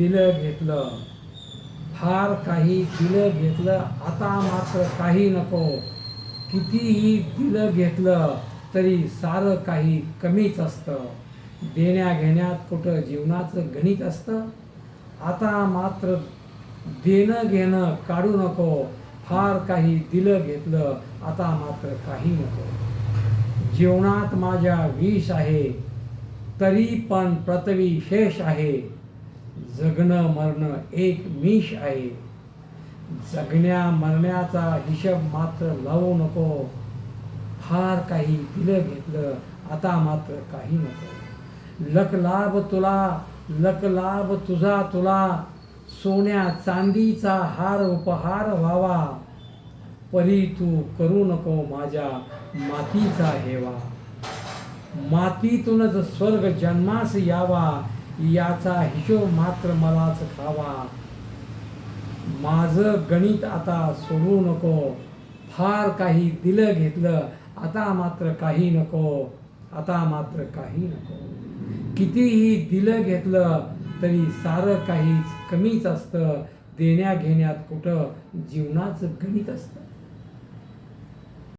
दिलं घेतलं. फार काही दिलं घेतलं आता मात्र काही नको. कितीही दिलं घेतलं तरी सारं काही कमीच असतं. देण्याघेण्यात कुठं जीवनाचं गणित असतं? आता मात्र देणं घेणं काढू नको. फार काही दिलं घेतलं आता मात्र काही नको. जीवनात माझ्या विष आहे तरी पण प्रतवी शेष आहे. जगणं मरणं एक मिष आहे. जगण्या मरण्याचा हिशेब मात्र लावू नको. फार काही दिलं घेतलं आता मात्र काही नको. लक लाभ तुला लक लाभ तुझा तुला. सोन्या चांदीचा हार उपहार व्हावा. परी तू करू नको माझ्या मातीचा हेवा. मातीतूनच स्वर्ग जन्मास यावा. याचा हिशोब मात्र मलाच खावा. माझं गणित आता सोडू नको. फार काही दिलं घेतलं आता मात्र काही नको. आता मात्र काही नको. कितीही दिलं घेतलं तरी सारं काहीच कमीच असतं. देण्या घेण्यात कुठं जीवनाचं गणित असतं.